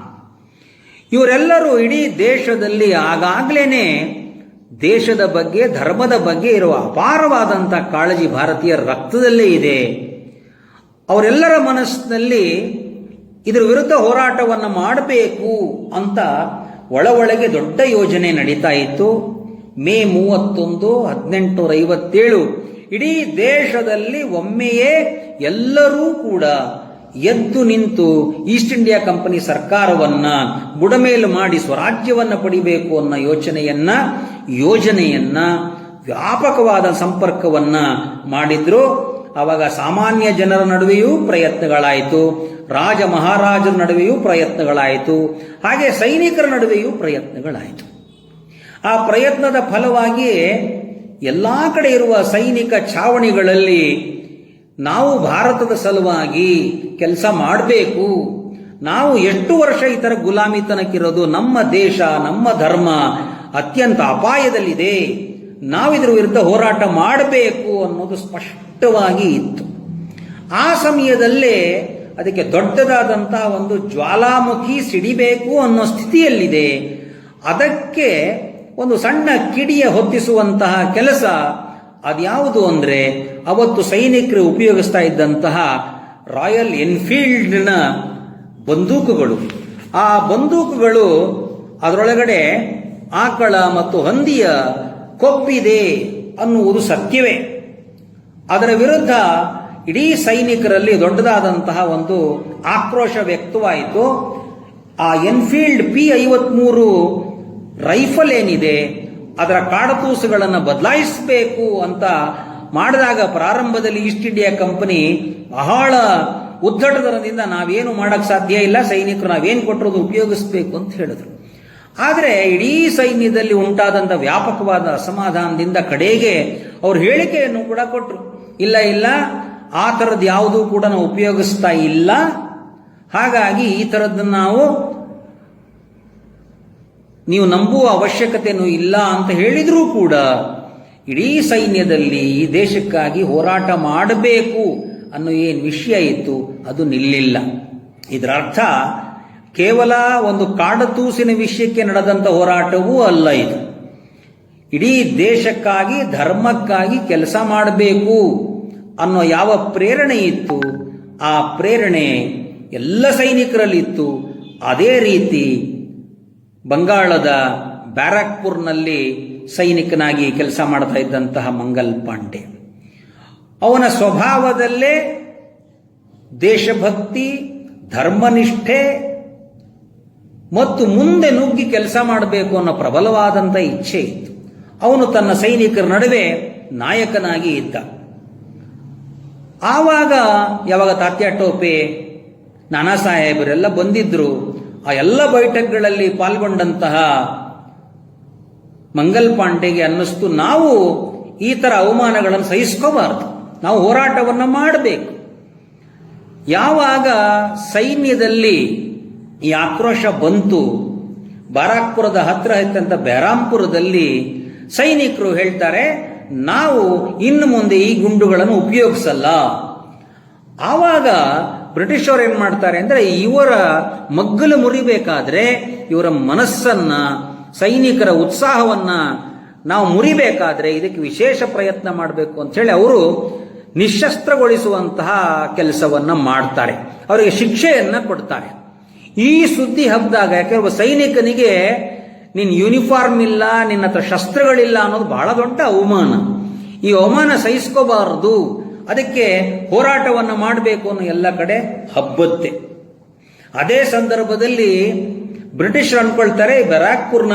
ಇವರೆಲ್ಲರೂ ಇಡೀ ದೇಶದಲ್ಲಿ ಆಗಾಗಲೇ ದೇಶದ ಬಗ್ಗೆ, ಧರ್ಮದ ಬಗ್ಗೆ ಇರುವ ಅಪಾರವಾದಂಥ ಕಾಳಜಿ ಭಾರತೀಯ ರಕ್ತದಲ್ಲೇ ಇದೆ. ಅವರೆಲ್ಲರ ಮನಸ್ಸಿನಲ್ಲಿ ಇದರ ವಿರುದ್ಧ ಹೋರಾಟವನ್ನು ಮಾಡಬೇಕು ಅಂತ ಒಳ ಒಳಗೆ ದೊಡ್ಡ ಯೋಜನೆ ನಡೀತಾ ಇತ್ತು. ಮೇ ಮೂವತ್ತೊಂದು ಹದಿನೆಂಟುನೂರ ಐವತ್ತೇಳು ಇಡೀ ದೇಶದಲ್ಲಿ ಒಮ್ಮೆಯೇ ಎಲ್ಲರೂ ಕೂಡ ಎದ್ದು ನಿಂತು ಈಸ್ಟ್ ಇಂಡಿಯಾ ಕಂಪನಿ ಸರ್ಕಾರವನ್ನ ಬುಡಮೇಲು ಮಾಡಿ ಸ್ವರಾಜ್ಯವನ್ನು ಪಡಿಬೇಕು ಅನ್ನೋ ಯೋಚನೆಯನ್ನ, ಯೋಜನೆಯನ್ನ, ವ್ಯಾಪಕವಾದ ಸಂಪರ್ಕವನ್ನ ಮಾಡಿದ್ರು. ಅವಾಗ ಸಾಮಾನ್ಯ ಜನರ ನಡುವೆಯೂ ಪ್ರಯತ್ನಗಳಾಯಿತು. ರಾಜ ಮಹಾರಾಜರ ನಡುವೆಯೂ ಪ್ರಯತ್ನಗಳಾಯಿತು. ಹಾಗೆ ಸೈನಿಕರ ನಡುವೆಯೂ ಪ್ರಯತ್ನಗಳಾಯಿತು. ಆ ಪ್ರಯತ್ನದ ಫಲವಾಗಿ ಎಲ್ಲಾ ಕಡೆ ಇರುವ ಸೈನಿಕ ಛಾವಣಿಗಳಲ್ಲಿ ನಾವು ಭಾರತದ ಸಲುವಾಗಿ ಕೆಲಸ ಮಾಡಬೇಕು. ನಾವು ಎಷ್ಟು ವರ್ಷ ಈ ತರ ಗುಲಾಮಿತನಕ್ಕಿರೋದು ನಮ್ಮ ದೇಶ, ನಮ್ಮ ಧರ್ಮ ಅತ್ಯಂತ ಅಪಾಯದಲ್ಲಿದೆ. ನಾವು ನಾವಿದ್ರ ವಿರುದ್ಧ ಹೋರಾಟ ಮಾಡಬೇಕು ಅನ್ನೋದು ಸ್ಪಷ್ಟವಾಗಿ ಇತ್ತು. ಆ ಸಮಯದಲ್ಲೇ ಅದಕ್ಕೆ ದೊಡ್ಡದಾದಂತಹ ಒಂದು ಜ್ವಾಲಾಮುಖಿ ಸಿಡಿಬೇಕು ಅನ್ನೋ ಸ್ಥಿತಿಯಲ್ಲಿದೆ. ಅದಕ್ಕೆ ಒಂದು ಸಣ್ಣ ಕಿಡಿಯ ಹೊತ್ತಿಸುವಂತಹ ಕೆಲಸ ಅದ್ಯಾವುದು ಅಂದ್ರೆ ಅವತ್ತು ಸೈನಿಕರು ಉಪಯೋಗಿಸ್ತಾ ಇದ್ದಂತಹ ರಾಯಲ್ ಎನ್ಫೀಲ್ಡ್ನ ಬಂದೂಕುಗಳು. ಆ ಬಂದೂಕುಗಳು ಅದರೊಳಗಡೆ ಆಕಳ ಮತ್ತು ಹಂದಿಯ ಕೊಪ್ಪಿದೆ ಅನ್ನುವುದು ಸತ್ಯವೇ. ಅದರ ವಿರುದ್ಧ ಇಡೀ ಸೈನಿಕರಲ್ಲಿ ದೊಡ್ಡದಾದಂತಹ ಒಂದು ಆಕ್ರೋಶ ವ್ಯಕ್ತವಾಯಿತು. ಆ ಎನ್ಫೀಲ್ಡ್ ಪಿ ಐವತ್ಮೂರು ರೈಫಲ್ ಏನಿದೆ, ಅದರ ಕಾಡತೂಸುಗಳನ್ನು ಬದಲಾಯಿಸಬೇಕು ಅಂತ ಮಾಡಿದಾಗ ಪ್ರಾರಂಭದಲ್ಲಿ ಈಸ್ಟ್ ಇಂಡಿಯಾ ಕಂಪನಿ ಬಹಳ ಉದ್ದಟತನದಿಂದ ನಾವೇನು ಮಾಡಕ್ ಸಾಧ್ಯ ಇಲ್ಲ, ಸೈನಿಕರು ನಾವೇನು ಕೊಟ್ಟರು ಉಪಯೋಗಿಸಬೇಕು ಅಂತ ಹೇಳಿದ್ರು. ಆದರೆ ಇಡೀ ಸೈನ್ಯದಲ್ಲಿ ಉಂಟಾದಂಥ ವ್ಯಾಪಕವಾದ ಅಸಮಾಧಾನದಿಂದ ಕಡೆಗೆ ಅವ್ರ ಹೇಳಿಕೆಯನ್ನು ಕೂಡ ಕೊಟ್ಟರು ಇಲ್ಲ ಇಲ್ಲ, ಆ ಥರದ್ದು ಯಾವುದೂ ಕೂಡ ನಾವು ಉಪಯೋಗಿಸ್ತಾ ಇಲ್ಲ. ಹಾಗಾಗಿ ಈ ಥರದ್ದನ್ನು ನಾವು ನೀವು ನಂಬುವ ಅವಶ್ಯಕತೆಯೂ ಇಲ್ಲ ಅಂತ ಹೇಳಿದರೂ ಕೂಡ ಇಡೀ ಸೈನ್ಯದಲ್ಲಿ ಈ ದೇಶಕ್ಕಾಗಿ ಹೋರಾಟ ಮಾಡಬೇಕು ಅನ್ನೋ ಏನು ವಿಷಯ ಇತ್ತು, ಅದು ನಿಲ್ಲಿಲ್ಲ. ಇದರ ಅರ್ಥ ಕೇವಲ ಒಂದು ಕಾಡತೂಸಿನ ವಿಷಯಕ್ಕೆ ನಡೆದಂಥ ಹೋರಾಟವೂ ಅಲ್ಲ ಇದು. ಇಡೀ ದೇಶಕ್ಕಾಗಿ, ಧರ್ಮಕ್ಕಾಗಿ ಕೆಲಸ ಮಾಡಬೇಕು ಅನ್ನೋ ಯಾವ ಪ್ರೇರಣೆ ಇತ್ತು, ಆ ಪ್ರೇರಣೆ ಎಲ್ಲ ಸೈನಿಕರಲ್ಲಿತ್ತು. ಅದೇ ರೀತಿ ಬಂಗಾಳದ ಬ್ಯಾರಕ್ಪುರ್ನಲ್ಲಿ ಸೈನಿಕನಾಗಿ ಕೆಲಸ ಮಾಡ್ತಾ ಇದ್ದಂತಹ ಮಂಗಲ್ ಪಾಂಡೆ. ಅವನ ಸ್ವಭಾವದಲ್ಲೇ ದೇಶಭಕ್ತಿ, ಧರ್ಮನಿಷ್ಠೆ ಮತ್ತು ಮುಂದೆ ನುಗ್ಗಿ ಕೆಲಸ ಮಾಡಬೇಕು ಅನ್ನೋ ಪ್ರಬಲವಾದಂಥ ಇಚ್ಛೆ ಇತ್ತು. ಅವನು ತನ್ನ ಸೈನಿಕರ ನಡುವೆ ನಾಯಕನಾಗಿ ಇದ್ದ. ಆವಾಗ ಯಾವಾಗ ತಾತ್ಯ ಟೋಪೆ ನಾನಾ ಸಾಹೇಬರೆಲ್ಲ ಬಂದಿದ್ರು ಆ ಎಲ್ಲ ಬೈಠಕ್ಗಳಲ್ಲಿ ಪಾಲ್ಗೊಂಡಂತಹ ಮಂಗಲ್ ಪಾಂಡೆಗೆ ಅನ್ನಿಸ್ತು, ನಾವು ಈ ಥರ ಅವಮಾನಗಳನ್ನು ಸಹಿಸ್ಕೋಬಾರದು. ನಾವು ಹೋರಾಟವನ್ನು ಮಾಡಬೇಕು. ಯಾವಾಗ ಸೈನ್ಯದಲ್ಲಿ ಈ ಆಕ್ರೋಶ ಬಂತು, ಬಾರಾಕ್ಪುರದ ಹತ್ರ ಇದ್ದಂಥ ಬೆರಾಂಪುರದಲ್ಲಿ ಸೈನಿಕರು ಹೇಳ್ತಾರೆ, ನಾವು ಇನ್ನು ಮುಂದೆ ಈ ಗುಂಡುಗಳನ್ನು ಉಪಯೋಗಿಸಲ್ಲ. ಆವಾಗ ಬ್ರಿಟಿಷರು ಏನು ಮಾಡ್ತಾರೆ ಅಂದ್ರೆ ಇವರ ಮಗ್ಗಲು ಮುರಿಬೇಕಾದ್ರೆ ಇವರ ಮನಸ್ಸನ್ನ, ಸೈನಿಕರ ಉತ್ಸಾಹವನ್ನ ನಾವು ಮುರಿಬೇಕಾದ್ರೆ ಇದಕ್ಕೆ ವಿಶೇಷ ಪ್ರಯತ್ನ ಮಾಡಬೇಕು ಅಂತ ಹೇಳಿ ಅವರು ನಿಶಸ್ತ್ರಗೊಳಿಸುವಂತಹ ಕೆಲಸವನ್ನ ಮಾಡ್ತಾರೆ. ಅವರಿಗೆ ಶಿಕ್ಷೆಯನ್ನ ಕೊಡ್ತಾರೆ. ಈ ಸುದ್ದಿ ಹಬ್ಬದಾಗ ಯಾಕೆ ಒಬ್ಬ ಸೈನಿಕನಿಗೆ ನಿನ್ನ ಯೂನಿಫಾರ್ಮ್ ಇಲ್ಲ ನಿನ್ನ ಹತ್ರ ಶಸ್ತ್ರಗಳಿಲ್ಲ ಅನ್ನೋದು ಬಹಳ ದೊಡ್ಡ ಅವಮಾನ. ಈ ಅವಮಾನ ಸಹಿಸ್ಕೋಬಾರದು. ಅದಕ್ಕೆ ಹೋರಾಟವನ್ನು ಮಾಡಬೇಕು ಅನ್ನೋ ಎಲ್ಲ ಕಡೆ ಹಬ್ಬತ್ತೆ. ಅದೇ ಸಂದರ್ಭದಲ್ಲಿ ಬ್ರಿಟಿಷರು ಅನ್ಕೊಳ್ತಾರೆ ಬ್ಯಾರಾಕ್ಪುರ್ನ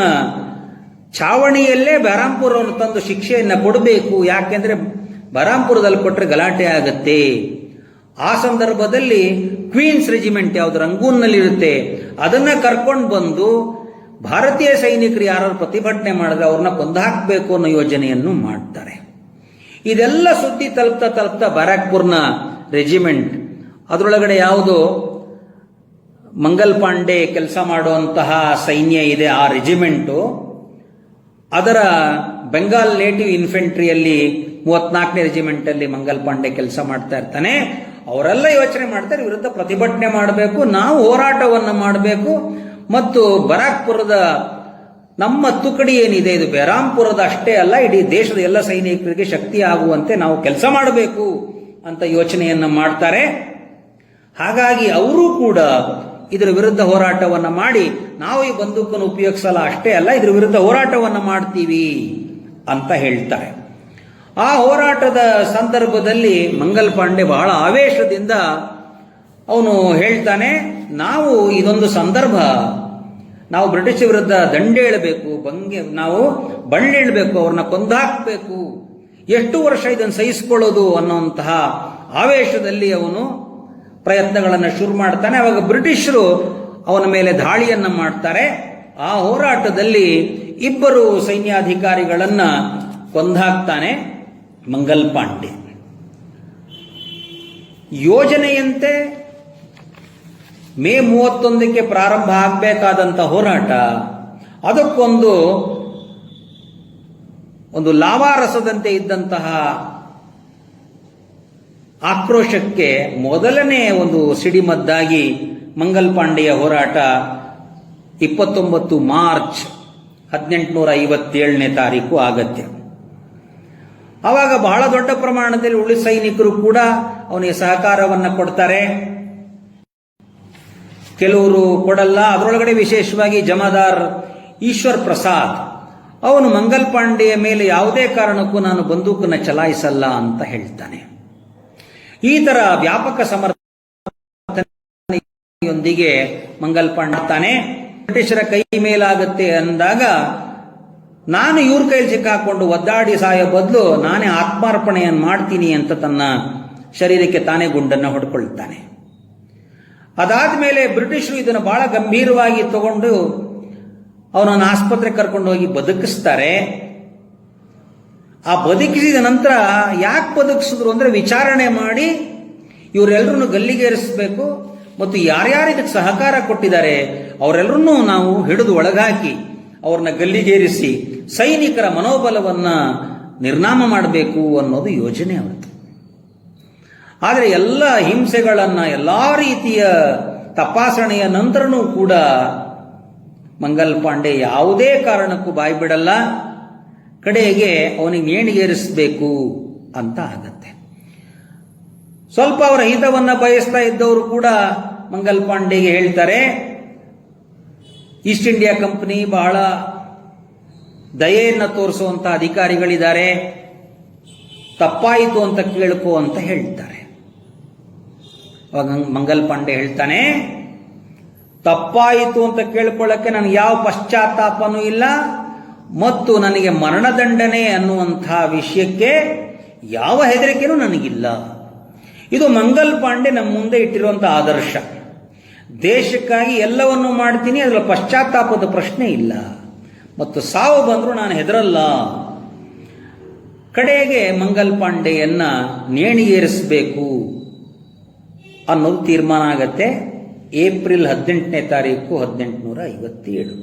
ಛಾವಣಿಯಲ್ಲೇ ಬ್ಯಾರಾಂಪುರವನ್ನು ತಂದು ಶಿಕ್ಷೆಯನ್ನ ಕೊಡಬೇಕು. ಯಾಕೆಂದ್ರೆ ಬರಾಂಪುರದಲ್ಲಿ ಕೊಟ್ಟರೆ ಗಲಾಟೆ ಆಗತ್ತೆ. ಆ ಸಂದರ್ಭದಲ್ಲಿ ಕ್ವೀನ್ಸ್ ರೆಜಿಮೆಂಟ್ ಯಾವ್ದು ರಂಗೂನ್ನಲ್ಲಿ ಇರುತ್ತೆ, ಅದನ್ನ ಕರ್ಕೊಂಡು ಬಂದು ಭಾರತೀಯ ಸೈನಿಕರು ಯಾರು ಪ್ರತಿಭಟನೆ ಮಾಡಿದ್ರೆ ಅವ್ರನ್ನ ಕೊಂದಾಕ್ಬೇಕು ಅನ್ನೋ ಯೋಜನೆಯನ್ನು ಮಾಡ್ತಾರೆ. ಇದೆಲ್ಲ ಸುದ್ದಿ ತಲುಪ್ತಾ ತಲುಪ್ತಾ ಬರಾಕ್ಪುರ್ನ ರೆಜಿಮೆಂಟ್. ಅದರೊಳಗಡೆ ಯಾವುದು? ಮಂಗಲ್ ಪಾಂಡೆ ಕೆಲಸ ಮಾಡುವಂತಹ ಸೈನ್ಯ ಇದೆ ಆ ರೆಜಿಮೆಂಟು. ಅದರ ಬೆಂಗಾಲ್ ನೇಟಿವ್ ಇನ್ಫೆಂಟ್ರಿಯಲ್ಲಿ ಮೂವತ್ನಾಲ್ಕನೇ ರೆಜಿಮೆಂಟ್ ಅಲ್ಲಿ ಮಂಗಲ್ ಪಾಂಡೆ ಕೆಲಸ ಮಾಡ್ತಾ ಇರ್ತಾನೆ. ಅವರೆಲ್ಲ ಯೋಚನೆ ಮಾಡ್ತಾರೆ, ವಿರುದ್ಧ ಪ್ರತಿಭಟನೆ ಮಾಡಬೇಕು, ನಾವು ಹೋರಾಟವನ್ನು ಮಾಡಬೇಕು. ಮತ್ತು ಬರಾಕ್ಪುರದ ನಮ್ಮ ತುಕಡಿ ಏನಿದೆ, ಇದು ಬೆರಾಂಪುರದ ಅಷ್ಟೇ ಅಲ್ಲ, ಇಡೀ ದೇಶದ ಎಲ್ಲ ಸೈನಿಕರಿಗೆ ಶಕ್ತಿ ಆಗುವಂತೆ ನಾವು ಕೆಲಸ ಮಾಡಬೇಕು ಅಂತ ಯೋಚನೆಯನ್ನು ಮಾಡ್ತಾರೆ. ಹಾಗಾಗಿ ಅವರು ಕೂಡ ಇದರ ವಿರುದ್ಧ ಹೋರಾಟವನ್ನು ಮಾಡಿ, ನಾವು ಈ ಬಂದೂಕನ್ನು ಉಪಯೋಗಿಸಲ್ಲ, ಅಷ್ಟೇ ಅಲ್ಲ, ಇದರ ವಿರುದ್ಧ ಹೋರಾಟವನ್ನು ಮಾಡ್ತೀವಿ ಅಂತ ಹೇಳ್ತಾರೆ. ಆ ಹೋರಾಟದ ಸಂದರ್ಭದಲ್ಲಿ ಮಂಗಲ್ ಪಾಂಡೆ ಬಹಳ ಆವೇಶದಿಂದ ಅವನು ಹೇಳ್ತಾನೆ, ನಾವು ಇದೊಂದು ಸಂದರ್ಭ ನಾವು ಬ್ರಿಟಿಷ್ ವಿರುದ್ಧ ದಂಡೇಳಬೇಕು ಬಂಗೆ ನಾವು ಬಳ್ಳಿಳ್ಬೇಕು ಅವ್ರನ್ನ ಕೊಂದಾಕ್ಬೇಕು. ಎಷ್ಟು ವರ್ಷ ಇದನ್ನು ಸಹಿಸಿಕೊಳ್ಳೋದು ಅನ್ನುವಂತಹ ಆವೇಶದಲ್ಲಿ ಅವನು ಪ್ರಯತ್ನಗಳನ್ನು ಶುರು ಮಾಡ್ತಾನೆ. ಅವಾಗ ಬ್ರಿಟಿಷರು ಅವನ ಮೇಲೆ ದಾಳಿಯನ್ನು ಮಾಡ್ತಾರೆ. ಆ ಹೋರಾಟದಲ್ಲಿ ಇಬ್ಬರು ಸೈನ್ಯಾಧಿಕಾರಿಗಳನ್ನ ಕೊಂದಾಕ್ತಾನೆ ಮಂಗಲ್ ಪಾಂಡೆ ಯೋಜನೆಯಂತೆ ಮೇ ಮೂವತ್ತೊಂದಕ್ಕೆ ಪ್ರಾರಂಭ ಆಗಬೇಕಾದಂಥ ಹೋರಾಟ, ಅದಕ್ಕೊಂದು ಒಂದು ಲಾವಾರಸದಂತೆ ಇದ್ದಂತಹ ಆಕ್ರೋಶಕ್ಕೆ ಮೊದಲನೇ ಒಂದು ಸಿಡಿಮದ್ದಾಗಿ ಮಂಗಲ್ ಪಾಂಡೆಯ ಹೋರಾಟ ಇಪ್ಪತ್ತೊಂಬತ್ತು ಮಾರ್ಚ್ ಹದಿನೆಂಟುನೂರ ಐವತ್ತೇಳನೇ ತಾರೀಕು ಆಗತ್ಯ ಆವಾಗ ಬಹಳ ದೊಡ್ಡ ಪ್ರಮಾಣದಲ್ಲಿ ಉಳಿ ಸೈನಿಕರು ಕೂಡ ಅವನಿಗೆ ಸಹಕಾರವನ್ನು ಕೊಡ್ತಾರೆ. ಕೆಲವರು ಕೊಡಲ್ಲ. ಅದರೊಳಗಡೆ ವಿಶೇಷವಾಗಿ ಜಮಾದಾರ್ ಈಶ್ವರ್ ಪ್ರಸಾದ್. ಅವನು ಮಂಗಲ್ ಪಾಂಡೆಯ ಮೇಲೆ ಯಾವುದೇ ಕಾರಣಕ್ಕೂ ನಾನು ಬಂದೂಕನ್ನ ಚಲಾಯಿಸಲ್ಲ ಅಂತ ಹೇಳ್ತಾನೆ. ಈ ತರ ವ್ಯಾಪಕ ಸಮರ್ಥನೆಯೊಂದಿಗೆ ಮಂಗಲ್ ಪಾಂಡೆ ಬ್ರಿಟಿಷರ ಕೈ ಮೇಲಾಗುತ್ತೆ ಅಂದಾಗ ನಾನು ಇವ್ರ ಕೈಲಿ ಸಿಕ್ಕಾಕೊಂಡು ಒದ್ದಾಡಿ ಸಾಯೋ ಬದಲು ನಾನೇ ಆತ್ಮಾರ್ಪಣೆಯನ್ನು ಮಾಡ್ತೀನಿ ಅಂತ ತನ್ನ ಶರೀರಕ್ಕೆ ತಾನೇ ಗುಂಡನ್ನು ಹೊಡ್ಕೊಳ್ತಾನೆ. ಅದಾದ್ಮೇಲೆ ಬ್ರಿಟಿಷರು ಇದನ್ನು ಬಹಳ ಗಂಭೀರವಾಗಿ ತಗೊಂಡು ಅವನನ್ನು ಆಸ್ಪತ್ರೆ ಕರ್ಕೊಂಡು ಹೋಗಿ ಬದುಕಿಸ್ತಾರೆ. ಆ ಬದುಕಿಸಿದ ನಂತರ ಯಾಕೆ ಬದುಕಿಸಿದ್ರು ಅಂದ್ರೆ ವಿಚಾರಣೆ ಮಾಡಿ ಇವರೆಲ್ಲರನ್ನು ಗಲ್ಲಿಗೇರಿಸಬೇಕು ಮತ್ತು ಯಾರ್ಯಾರು ಇದಕ್ಕೆ ಸಹಕಾರ ಕೊಟ್ಟಿದ್ದಾರೆ ಅವರೆಲ್ಲರನ್ನೂ ನಾವು ಹಿಡಿದು ಒಳಗಾಕಿ ಅವ್ರನ್ನ ಗಲ್ಲಿಗೇರಿಸಿ ಸೈನಿಕರ ಮನೋಬಲವನ್ನ ನಿರ್ನಾಮ ಮಾಡಬೇಕು ಅನ್ನೋದು ಯೋಜನೆ ಅವತ್ತು ಆದರೆ ಎಲ್ಲ ಹಿಂಸೆಗಳನ್ನು ಎಲ್ಲ ರೀತಿಯ ತಪಾಸಣೆಯ ನಂತರನೂ ಕೂಡ ಮಂಗಲ್ ಪಾಂಡೆ ಯಾವುದೇ ಕಾರಣಕ್ಕೂ ಬಾಯಿ ಬಿಡಲ್ಲ ಕಡೆಗೆ ಅವನಿಗೆ ಏಣಿಗೇರಿಸಬೇಕು ಅಂತ ಆಗತ್ತೆ. ಸ್ವಲ್ಪ ಅವರ ಹಿತವನ್ನು ಬಯಸ್ತಾ ಇದ್ದವರು ಕೂಡ ಮಂಗಲ್ ಪಾಂಡೆಗೆ ಹೇಳ್ತಾರೆ, ಈಸ್ಟ್ ಇಂಡಿಯಾ ಕಂಪನಿ ಬಹಳ ದಯೆಯನ್ನು ತೋರಿಸುವಂತ ಅಧಿಕಾರಿಗಳಿದ್ದಾರೆ, ತಪ್ಪಾಯಿತು ಅಂತ ಕೇಳ್ಕೋ ಅಂತ ಹೇಳ್ತಾರೆ. ಅವಾಗ ಮಂಗಲ್ ಪಾಂಡೆ ಹೇಳ್ತಾನೆ, ತಪ್ಪಾಯಿತು ಅಂತ ಕೇಳ್ಕೊಳ್ಳಕ್ಕೆ ನನಗೆ ಯಾವ ಪಶ್ಚಾತ್ತಾಪನೂ ಇಲ್ಲ, ಮತ್ತು ನನಗೆ ಮರಣದಂಡನೆ ಅನ್ನುವಂಥ ವಿಷಯಕ್ಕೆ ಯಾವ ಹೆದರಿಕೆನೂ ನನಗಿಲ್ಲ. ಇದು ಮಂಗಲ್ ಪಾಂಡೆ ನಮ್ಮ ಮುಂದೆ ಇಟ್ಟಿರುವಂಥ ಆದರ್ಶ. ದೇಶಕ್ಕಾಗಿ ಎಲ್ಲವನ್ನೂ ಮಾಡ್ತೀನಿ ಅದರ ಪಶ್ಚಾತ್ತಾಪದ ಪ್ರಶ್ನೆ ಇಲ್ಲ. ಮತ್ತು ಸಾವು ಬಂದರೂ ನಾನು ಹೆದರಲ್ಲ. ಕಡೆಗೆ ಮಂಗಲ್ ಪಾಂಡೆಯನ್ನ ನೇಣಿಗೇರಿಸಬೇಕು. ಅನ್ನೋದು ತೀರ್ಮಾನ ಆಗತ್ತೆ. ಏಪ್ರಿಲ್ ಹದಿನೆಂಟನೇ ತಾರೀಕು ಹದಿನೆಂಟುನೂರ ಐವತ್ತೇಳು.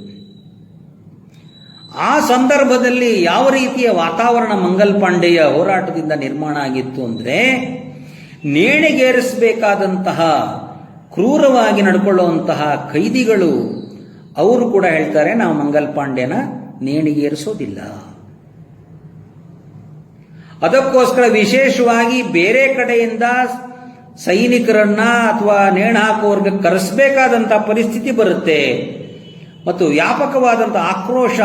ಆ ಸಂದರ್ಭದಲ್ಲಿ ಯಾವ ರೀತಿಯ ವಾತಾವರಣ ಮಂಗಲ್ ಪಾಂಡೆಯ ಹೋರಾಟದಿಂದ ನಿರ್ಮಾಣ ಆಗಿತ್ತು ಅಂದರೆ, ನೇಣಿಗೇರಿಸಬೇಕಾದಂತಹ ಕ್ರೂರವಾಗಿ ನಡ್ಕೊಳ್ಳುವಂತಹ ಕೈದಿಗಳು ಅವರು ಕೂಡ ಹೇಳ್ತಾರೆ, ನಾವು ಮಂಗಲ್ ಪಾಂಡೆನ ನೇಣಿಗೇರಿಸೋದಿಲ್ಲ. ಅದಕ್ಕೋಸ್ಕರ ವಿಶೇಷವಾಗಿ ಬೇರೆ ಕಡೆಯಿಂದ ಸೈನಿಕರನ್ನ ಅಥವಾ ನೇಣು ಹಾಕುವವರ್ಗ ಕರೆಸಬೇಕಾದಂಥ ಪರಿಸ್ಥಿತಿ ಬರುತ್ತೆ. ಮತ್ತು ವ್ಯಾಪಕವಾದಂಥ ಆಕ್ರೋಶ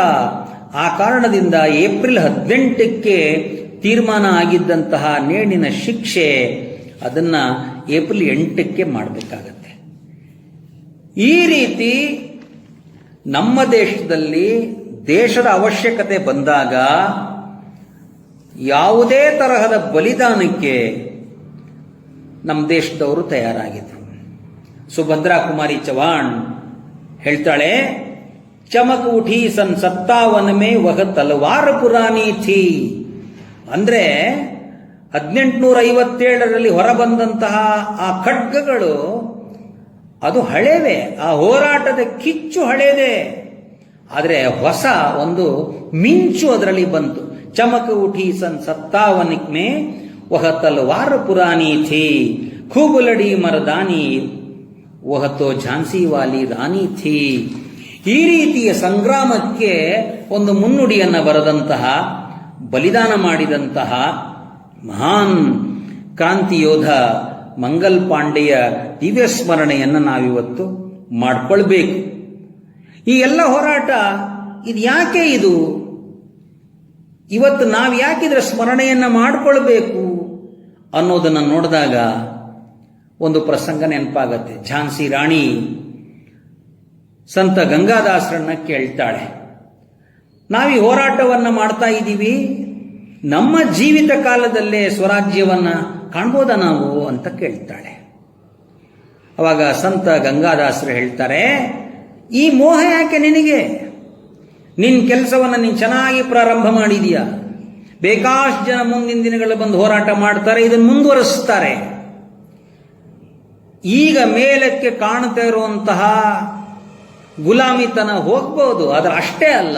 ಆ ಕಾರಣದಿಂದ ಏಪ್ರಿಲ್ ಹದಿನೆಂಟಕ್ಕೆ ತೀರ್ಮಾನ ಆಗಿದ್ದಂತಹ ನೇಣಿನ ಶಿಕ್ಷೆ ಅದನ್ನ ಏಪ್ರಿಲ್ ಎಂಟಕ್ಕೆ ಮಾಡಬೇಕಾಗತ್ತೆ. ಈ ರೀತಿ ನಮ್ಮ ದೇಶದಲ್ಲಿ ದೇಶದ ಅವಶ್ಯಕತೆ ಬಂದಾಗ ಯಾವುದೇ ತರಹದ ಬಲಿದಾನಕ್ಕೆ ನಮ್ಮ ದೇಶದವರು ತಯಾರಾಗಿದ್ರು. ಸುಭದ್ರಾ ಕುಮಾರಿ ಚವಾಣ್ ಹೇಳ್ತಾಳೆ, ಚಮಕ ಉಠಿ ಸನ್ ಸತ್ತಾವನ ಮೇ ವಹ ತಲವಾರ ಪುರಾಣಿ ಥಿ. ಅಂದ್ರೆ ಹದಿನೆಂಟುನೂರ ಐವತ್ತೇಳರಲ್ಲಿ ಹೊರಬಂದಂತಹ ಆ ಖಡ್ಗಗಳು, ಅದು ಹಳೇವೆ, ಆ ಹೋರಾಟದ ಕಿಚ್ಚು ಹಳೇದೆ ಆದರೆ ಹೊಸ ಒಂದು ಮಿಂಚು ಅದರಲ್ಲಿ ಬಂತು. ಚಮಕ ಉಠಿ ಸನ್ ಸತ್ತಾವನಿಕ್ ವಹ ತಲವಾರ ಪುರಾಣಿ ಥಿ, ಖೂಬುಲಡಿ ಮರದಾನಿ, ವಹತೋ ಝಾನ್ಸಿ ವಾಲಿ ರಾಣಿ ಥೀ. ಈ ರೀತಿಯ ಸಂಗ್ರಾಮಕ್ಕೆ ಒಂದು ಮುನ್ನುಡಿಯನ್ನ ಬರೆದಂತಹ, ಬಲಿದಾನ ಮಾಡಿದಂತಹ ಮಹಾನ್ ಕ್ರಾಂತಿ ಯೋಧ ಮಂಗಲ್ ಪಾಂಡೆಯ ದಿವ್ಯ ಸ್ಮರಣೆಯನ್ನು ನಾವಿವತ್ತು ಮಾಡಿಕೊಳ್ಬೇಕು. ಈ ಎಲ್ಲ ಹೋರಾಟ ಇದು ಯಾಕೆ ಇದು? ಇವತ್ತು ನಾವು ಯಾಕೆ ಇದರ ಸ್ಮರಣೆಯನ್ನ ಮಾಡಿಕೊಳ್ಬೇಕು? ಅನ್ನೋದನ್ನು ನೋಡಿದಾಗ ಒಂದು ಪ್ರಸಂಗ ನೆನಪಾಗತ್ತೆ. ಝಾನ್ಸಿ ರಾಣಿ ಸಂತ ಗಂಗಾದಾಸರನ್ನ ಕೇಳ್ತಾಳೆ. ನಾವು ಹೋರಾಟವನ್ನ ಮಾಡ್ತಾ ಇದ್ದೀವಿ. ನಮ್ಮ ಜೀವಿತ ಕಾಲದಲ್ಲೇ ಸ್ವರಾಜ್ಯವನ್ನ ಕಾಣ್ಬೋದಾ ನಾವು ಅಂತ ಕೇಳ್ತಾಳೆ. ಅವಾಗ ಸಂತ ಗಂಗಾದಾಸರು ಹೇಳ್ತಾರೆ, ಈ ಮೋಹ ಯಾಕೆ ನಿನಗೆ? ನಿನ್ನ ಕೆಲಸವನ್ನು ನೀನು ಚೆನ್ನಾಗಿ ಪ್ರಾರಂಭ ಮಾಡಿದೀಯ? ಬೇಕಾಷ್ಟು ಜನ ಮುಂದಿನ ದಿನಗಳಲ್ಲಿ ಬಂದು ಹೋರಾಟ ಮಾಡ್ತಾರೆ ಇದನ್ನು ಮುಂದುವರಿಸ್ತಾರೆ ಈಗ ಮೇಲಕ್ಕೆ ಕಾಣ್ತಾ ಇರುವಂತಹ ಗುಲಾಮಿತನ ಹೋಗ್ಬೋದು, ಆದರೆ ಅಷ್ಟೇ ಅಲ್ಲ,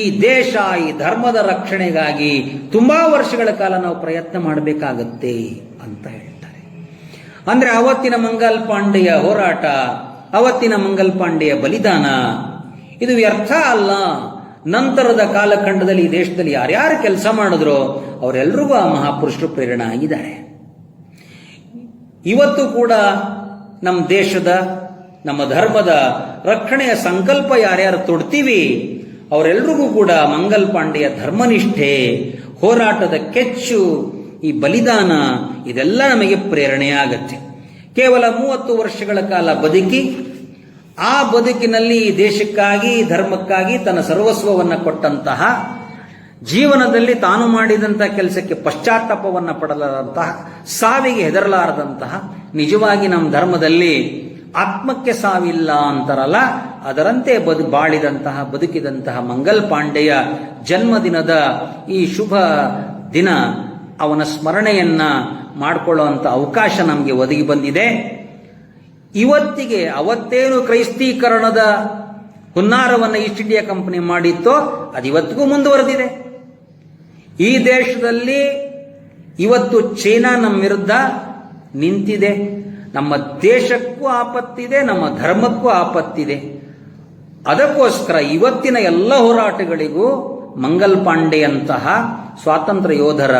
ಈ ದೇಶ, ಈ ಧರ್ಮದ ರಕ್ಷಣೆಗಾಗಿ ತುಂಬಾ ವರ್ಷಗಳ ಕಾಲ ನಾವು ಪ್ರಯತ್ನ ಮಾಡಬೇಕಾಗತ್ತೆ ಅಂತ ಹೇಳ್ತಾರೆ. ಅಂದ್ರೆ ಅವತ್ತಿನ ಮಂಗಲ್ ಪಾಂಡೆಯ ಹೋರಾಟ, ಅವತ್ತಿನ ಮಂಗಲ್ ಪಾಂಡೆಯ ಬಲಿದಾನ, ಇದು ವ್ಯರ್ಥ ಅಲ್ಲ. ನಂತರದ ಕಾಲಖಂಡದಲ್ಲಿ ಈ ದೇಶದಲ್ಲಿ ಯಾರ್ಯಾರು ಕೆಲಸ ಮಾಡಿದ್ರೋ ಅವರೆಲ್ಲರಿಗೂ ಆ ಮಹಾಪುರುಷರು ಪ್ರೇರಣೆ ಆಗಿದ್ದಾರೆ. ಇವತ್ತು ಕೂಡ ನಮ್ಮ ದೇಶದ, ನಮ್ಮ ಧರ್ಮದ ರಕ್ಷಣೆಯ ಸಂಕಲ್ಪ ಯಾರ್ಯಾರು ತೊಡ್ತೀವಿ, ಅವರೆಲ್ರಿಗೂ ಕೂಡ ಮಂಗಲ್ ಪಾಂಡೆಯ ಧರ್ಮನಿಷ್ಠೆ, ಹೋರಾಟದ ಕೆಚ್ಚು, ಈ ಬಲಿದಾನ, ಇದೆಲ್ಲ ನಮಗೆ ಪ್ರೇರಣೆಯಾಗತ್ತೆ ಕೇವಲ ಮೂವತ್ತು ವರ್ಷಗಳ ಕಾಲ ಬದುಕಿ ಆ ಬದುಕಿನಲ್ಲಿ ದೇಶಕ್ಕಾಗಿ ಧರ್ಮಕ್ಕಾಗಿ ತನ್ನ ಸರ್ವಸ್ವವನ್ನು ಕೊಟ್ಟಂತಹ, ಜೀವನದಲ್ಲಿ ತಾನು ಮಾಡಿದಂತಹ ಕೆಲಸಕ್ಕೆ ಪಶ್ಚಾತ್ತಾಪವನ್ನು ಪಡಲಾರಂತಹ ಸಾವಿಗೆ ಹೆದರಲಾರದಂತಹ, ನಿಜವಾಗಿ ನಮ್ಮ ಧರ್ಮದಲ್ಲಿ ಆತ್ಮಕ್ಕೆ ಸಾವಿಲ್ಲ ಅಂತಾರಲ್ಲ, ಅದರಂತೆ ಬದು ಬಾಳಿದಂತಹ, ಬದುಕಿದಂತಹ ಮಂಗಲ್ ಪಾಂಡೆಯ ಜನ್ಮದಿನದ ಈ ಶುಭ ದಿನ ಅವನ ಸ್ಮರಣೆಯನ್ನ ಮಾಡಿಕೊಳ್ಳುವಂಥ ಅವಕಾಶ ನಮಗೆ ಒದಗಿ ಬಂದಿದೆ. ಇವತ್ತಿಗೆ ಅವತ್ತೇನು ಕ್ರೈಸ್ತೀಕರಣದ ಹುನ್ನಾರವನ್ನು ಈಸ್ಟ್ ಇಂಡಿಯಾ ಕಂಪನಿ ಮಾಡಿತ್ತೋ ಅದು ಇವತ್ತಿಗೂ ಮುಂದುವರೆದಿದೆ. ಈ ದೇಶದಲ್ಲಿ ಇವತ್ತು ಚೀನಾ ನಮ್ಮ ವಿರುದ್ಧ ನಿಂತಿದೆ. ನಮ್ಮ ದೇಶಕ್ಕೂ ಆಪತ್ತಿದೆ, ನಮ್ಮ ಧರ್ಮಕ್ಕೂ ಆಪತ್ತಿದೆ. ಅದಕ್ಕೋಸ್ಕರ ಇವತ್ತಿನ ಎಲ್ಲ ಹೋರಾಟಗಳಿಗೂ ಮಂಗಲ್ ಪಾಂಡೆಯಂತಹ ಸ್ವಾತಂತ್ರ್ಯ ಯೋಧರ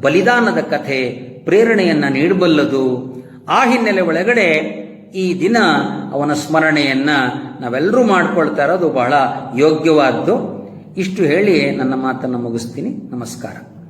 ಬಲಿದಾನದ ಕಥೆ ಪ್ರೇರಣೆಯನ್ನ ನೀಡಬಲ್ಲದು. ಆ ಹಿನ್ನೆಲೆ ಒಳಗಡೆ ಈ ದಿನ ಅವನ ಸ್ಮರಣೆಯನ್ನ ನಾವೆಲ್ಲರೂ ಮಾಡ್ಕೊಳ್ತಾ ಇರೋದು ಬಹಳ ಯೋಗ್ಯವಾದ್ದು. ಇಷ್ಟು ಹೇಳಿ ನನ್ನ ಮಾತನ್ನು ಮುಗಿಸ್ತೀನಿ. ನಮಸ್ಕಾರ.